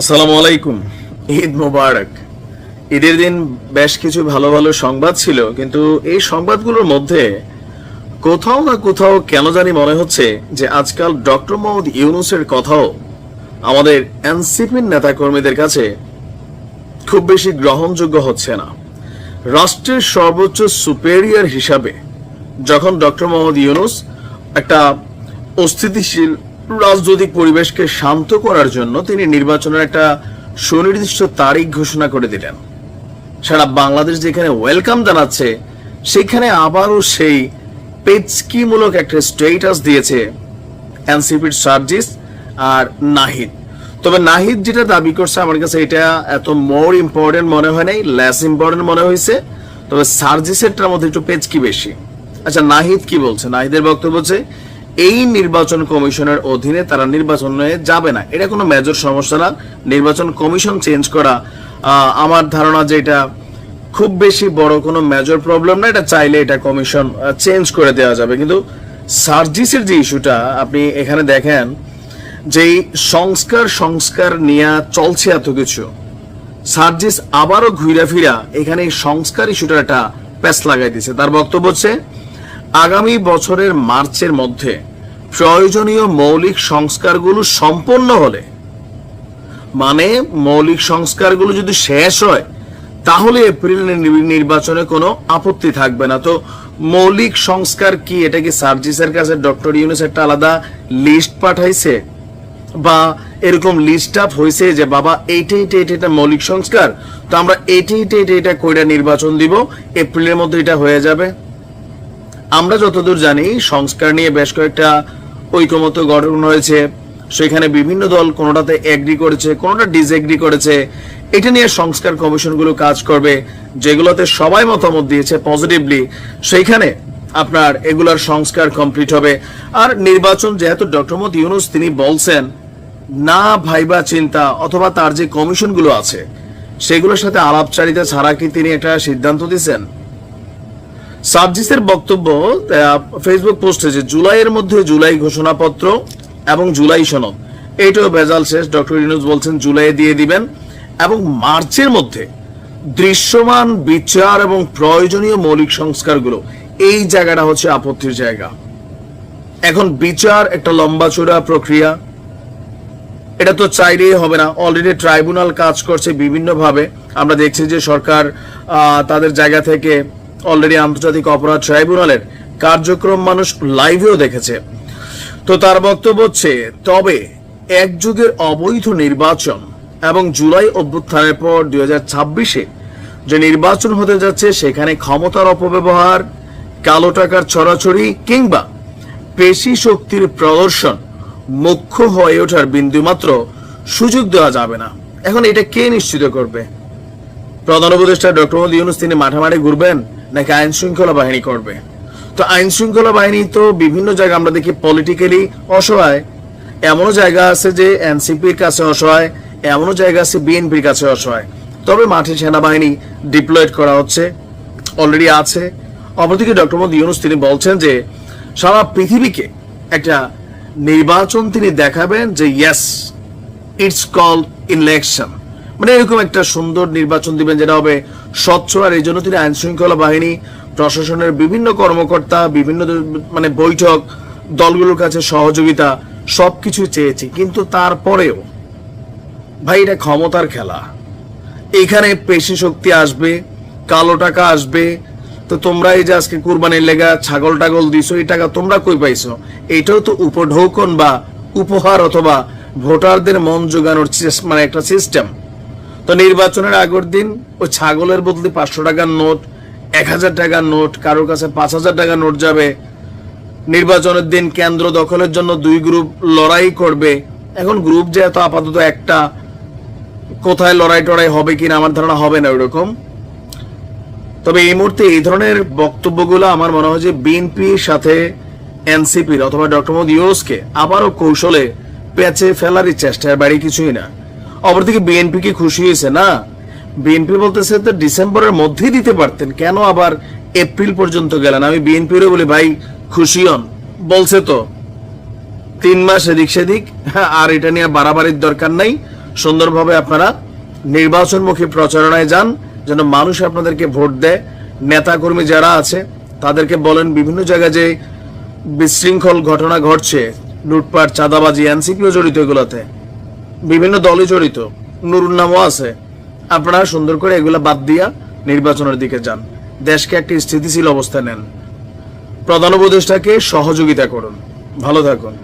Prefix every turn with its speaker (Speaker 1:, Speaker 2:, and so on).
Speaker 1: আসসালামু আলাইকুম। ঈদ মোবারক। ঈদের দিন বেশ কিছু ভালো ভালো সংবাদ ছিল, কিন্তু এই সংবাদগুলোর মধ্যে কোথাও না কোথাও কেন জানি মনে হচ্ছে যে আজকাল ডক্টর মোহাম্মদ ইউনুসের কথাও আমাদের এনসিপির নেতাকর্মীদের কাছে খুব বেশি গ্রহণযোগ্য হচ্ছে না। রাষ্ট্রের সর্বোচ্চ সুপেরিয়ার হিসাবে যখন ডক্টর মোহাম্মদ ইউনুস একটা অস্থিতিশীল রাজনৈতিক পরিবেশকে শান্ত করার জন্য তিনি নির্বাচনের একটা সুনির্দিষ্ট তারিখ ঘোষণা করে দিলেন। সারা বাংলাদেশ যেখানে ওয়েলকাম জানাচ্ছে, সেখানে আবারও সেই পেচকিমূলক একটা স্টেটাস দিয়েছে এনসিপির সার্জিস আর নাহিদ। তবে নাহিদ যেটা দাবি করছে, আমার কাছে এটা এত মোর ইম্পর্টেন্ট মনে হয় নাই লেস ইম্পর্টেন্ট মনে হয়েছে। তবে সার্জিসেরটার মধ্যে একটু পেচকি বেশি। আচ্ছা নাহিদ কি বলছে? নাহিদের বক্তব্য হচ্ছে এই নির্বাচন কমিশনের অধীনে তারা নির্বাচনে যাবে না। এটা কোনো মেজর সমস্যা না। নির্বাচন কমিশন চেঞ্জ করা আমার ধারণা যে এটা খুব বেশি বড় কোনো মেজর প্রবলেম না। এটা চাইলে এটা কমিশন চেঞ্জ করে দেওয়া যাবে। কিন্তু সার্জিসের যে ইস্যুটা আপনি এখানে দেখেন, যেই সংস্কার সংস্কার নিয়ে চলছে এত কিছু, সার্জিস আবারও ঘুরে ফিরা এখানে সংস্কার ইস্যুটা একটা প্যাস লাগাই দিছে তার বক্তব্য হচ্ছে, আগামী বছরের মার্চের মধ্যে প্রয়োজনীয় মৌলিক সংস্কারগুলো সম্পন্ন হলে মানে মৌলিক সংস্কারগুলো যদি শেষ হয়, তাহলে এপ্রিল নির্বাচনে কোনো আপত্তি থাকবে না। তো মৌলিক সংস্কার কি? এটা কি সার্জিসের কাছে ডক্টর ইউনুস একটা আলাদা লিস্ট পাঠাইছে? বা এরকম লিস্ট আপ হয়েছে যে, বাবা, এইটা এইটা এইটা এটা মৌলিক সংস্কার, তো আমরা এইটা এইটা এইটা এটা কইরা নির্বাচন দিব, এপ্রিলের মধ্যে এটা হয়ে যাবে? আমরা যতদূর জানি, সংস্কার নিয়ে বেশ কয়েকটা ঐকমত্য গঠন হয়েছে। সেখানে বিভিন্ন দল কোনোটাতে এগ্রি করেছে, কোনোটা ডিসএগ্রি করেছে। এটা নিয়ে সংস্কার কমিশনগুলো কাজ করবে, যেগুলোতে সবাই মতামত দিয়েছে পজিটিভলি সেইখানে আপনার এগুলার সংস্কার কমপ্লিট হবে। আর নির্বাচন যেহেতু ডক্টর মোহাম্মদ ইউনুস তিনি বলছেন, না ভাইবা চিন্তা অথবা তার যে কমিশনগুলো আছে, সেগুলোর সাথে আলাপচারিতা ছাড়া কি তিনি একটা সিদ্ধান্ত দিয়েছেন সার্জিসের বক্তব্য ফেসবুক পোস্টে যে জুলাইয়ের মধ্যে জুলাই ঘোষণাপত্র এবং জুলাই সনদ। এইটাও বেজাল শেষ। ডক্টর ইউনুস বলছেন, জুলাইয়ে দিয়ে দিবেন। এবং মার্চের মধ্যে দৃশ্যমান বিচার এবং প্রয়োজনীয় মৌলিক সংস্কারগুলো, এই জায়গাটা হচ্ছে আপত্তির জায়গা। এখন বিচার একটা লম্বা চূড়া প্রক্রিয়া। এটা তো চাইলেই হবে না। অলরেডি ট্রাইব্যুনাল কাজ করছে বিভিন্নভাবে। আমরা দেখছি যে সরকার তাদের জায়গা থেকে অলরেডি আন্তর্জাতিক অপরাধ ট্রাইব্যুনালের কার্যক্রম মানুষ লাইভেও দেখেছে। তো তার বক্তব্য হচ্ছে, তবে এক যুগের অবৈধ নির্বাচন এবং জুলাই অভ্যুত্থানের পর দুই হাজার ছাব্বিশে যে নির্বাচন হতে যাচ্ছে, সেখানে ক্ষমতার অপব্যবহার, কালো টাকার ছড়াছড়ি কিংবা পেশি শক্তির প্রদর্শন মুখ্য হয়ে ওঠার বিন্দুমাত্র সুযোগ দেওয়া যাবে না। এখন এটা কে নিশ্চিত করবে? প্রধান উপদেষ্টা ডক্টর মোহাম্মদ ইউনুস তিনি মাঠে মাঠে ঘুরবেন নাকি আইন শৃঙ্খলা বাহিনী করবে? তো আইন শৃঙ্খলা বাহিনী তো বিভিন্ন জায়গায় আমরা দেখি পলিটিক্যালি অসহায়। এমনও জায়গা আছে যে এনসিপির কাছে অসহায়, এমনও জায়গা আছে বিএনপির কাছে অসহায়। তবে মাঠে সেনাবাহিনী ডিপ্লয়েড করা হচ্ছে অলরেডি আছে। অপরদিকে ডক্টর মোহাম্মদ ইউনুস তিনি বলছেন যে সারা পৃথিবীকে একটা নির্বাচন তিনি দেখাবেন যে ইয়েস ইটস কল ইলেকশন মানে এরকম একটা সুন্দর নির্বাচন দিবেন যেটা হবে স্বচ্ছ এই জন্য তিনি আইন শৃঙ্খলা বাহিনী, প্রশাসনের বিভিন্ন কর্মকর্তা, বিভিন্ন মানে বৈঠক, দলগুলোর কাছে সহযোগিতা, সবকিছু চেয়েছি। কিন্তু তারপরেও, ভাই, এটা ক্ষমতার খেলা। এখানে পেশি শক্তি আসবে, কালো টাকা আসবে, তো তোমরা এই যে আজকে কুরবানির লেগা ছাগল টাগল দিছো, এই টাকা তোমরা কই পাইছো? এটাও তো উপঢৌকন বা উপহার অথবা ভোটারদের মন জোগানোর মানে একটা সিস্টেম তো নির্বাচনের আগের দিন ওই ছাগলের বদলে পাঁচশো টাকার নোট, এক হাজার টাকার নোট, কারোর কাছে পাঁচ হাজার টাকার নোট যাবে। নির্বাচনের দিন কেন্দ্র দখলের জন্য দুই গ্রুপ লড়াই করবে। এখন গ্রুপ যে এত আপাতত একটা, কোথায় লড়াই টড়াই হবে কিনা আমার ধারণা হবে না ওইরকম। তবে এই মুহূর্তে এই ধরনের বক্তব্যগুলো আমার মনে হয় যে বিএনপির সাথে এনসিপির অথবা ডক্টর মোহাম্মদ ইউনুসকে আবারও কৌশলে পেঁচে ফেলারই চেষ্টার বাইরে কিছুই না। অপরদিকে বিএনপি কি খুশি হয়েছে না? বিএনপি বলতেছে তো ডিসেম্বরের মধ্যেই দিতে পারতেন, কেন আবার এপ্রিল পর্যন্ত গেলেন আমি বিএনপিরও বলি, ভাই, খুশি হন। বলছে তো, তিন মাস এদিক সেদিক, আর এটা নিয়ে বাড়াবাড়ির দরকার নাই। সুন্দরভাবে আপনারা নির্বাচনমুখী প্রচারণায় যান, যেন মানুষ আপনাদেরকে ভোট দেয়। নেতাকর্মী যারা আছে, তাদেরকে বলেন বিভিন্ন জায়গায় যে বিশৃঙ্খল ঘটনা ঘটছে, লুটপাট, চাঁদাবাজি, এনসিপিও জড়িত এগুলোতে। বিভিন্ন দলে জড়িত। নুরুন নামও আছে। আপনারা সুন্দর করে এগুলা বাদ দিয়া নির্বাচনের দিকে যান। দেশকে একটি স্থিতিশীল অবস্থা নেন। প্রধান উপদেষ্টাকে সহযোগিতা করুন। ভালো থাকুন।